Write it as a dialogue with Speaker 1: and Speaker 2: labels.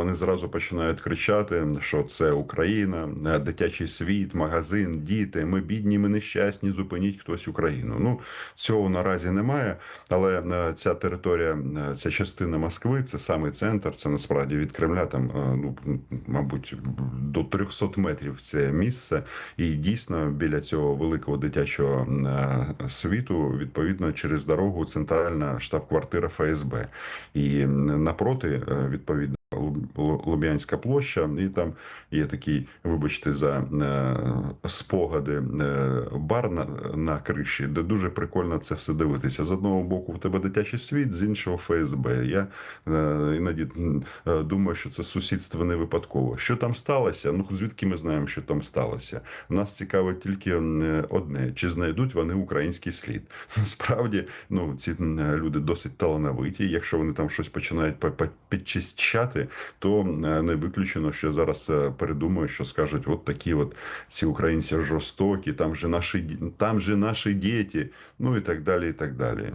Speaker 1: вони зразу починають кричати, що це Україна, е, дитячий світ, магазин, діти. Ми бідні, ми нещасні. Зупиніть хтось Україну. Ну цього наразі немає. Але е, ця територія, е, ця частина Москви, це саме центр. Це насправді від Кремля. Там ну мабуть до 300 метрів це місце, і дійсно біля цього великого дитячого світу відповідно через дорогу центральна штаб-квартира ФСБ. І напроти відповідно. Лу- Луб'янська площа, і там є такий, вибачте, за е, спогади е, бар на, на криші, де дуже прикольно це все дивитися. З одного боку, в тебе дитячий світ, з іншого ФСБ. Я е, іноді думаю, що це сусідство не випадково. Що там сталося? Ну звідки ми знаємо, що там сталося? Нас цікавить тільки одне: чи знайдуть вони український слід? Насправді, ну ці люди досить талановиті. Якщо вони там щось починають по- по- підчищати, то е, не виключено, що зараз е, передумають, що скажуть, от такі от ці українці жорстокі, там же наші там же наші діти, ну і так далі, і так далі.